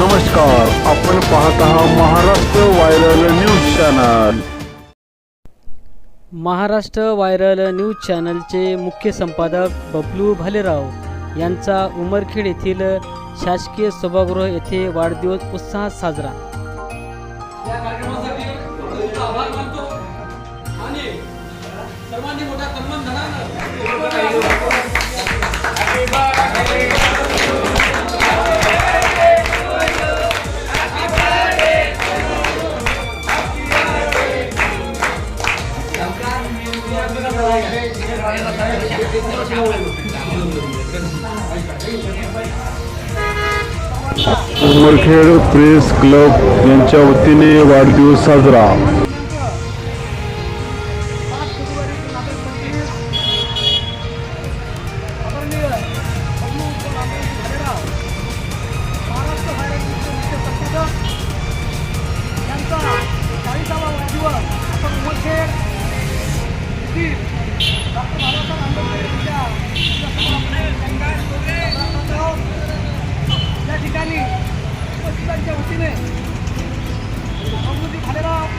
नमस्कार आपण पाहत आहात Maharashtra viral news channel Maharashtra viral news चॅनलचे मुख्य संपादक बबलू भालेराव यांचा उमरखेड येथील शासकीय सभागृह येथे वाढदिवस उत्साहात साजरा. सर्वांनी मोठा उमरखेड प्रेस क्लब यांच्या वतीने वाढदिवस साजरा. येथील डॉक्टर बाबासाहेब आंबेडकर यांच्या या ठिकाणी उपस्थितांच्या वतीने समृद्धी भालेराव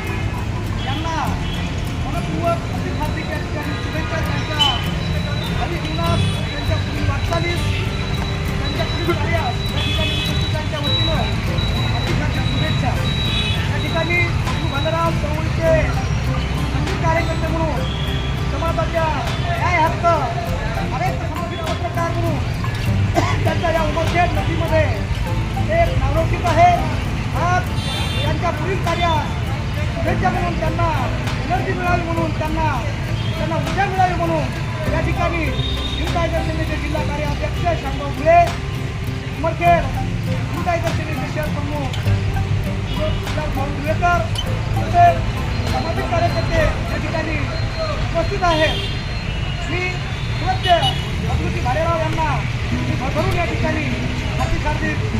त्यांच्या या उमरखेड नदीमध्ये एक नावलौकिक आहे. आज त्यांच्या पुढील कार्यात शुभेच्छा म्हणून त्यांना एनर्जी मिळावी म्हणून त्यांना त्यांना ऊर्जा मिळावी म्हणून या ठिकाणी हिंदायकर सेनेचे जिल्हा कार्याध्यक्ष शांभाऊ फुले उमरखेड हिंदायकर सेनेचे शहर प्रमुख भाऊ धुळेकर तसेच सामाजिक कार्यकर्ते या ठिकाणी उपस्थित आहेत. या ठिकाणी हार्दिक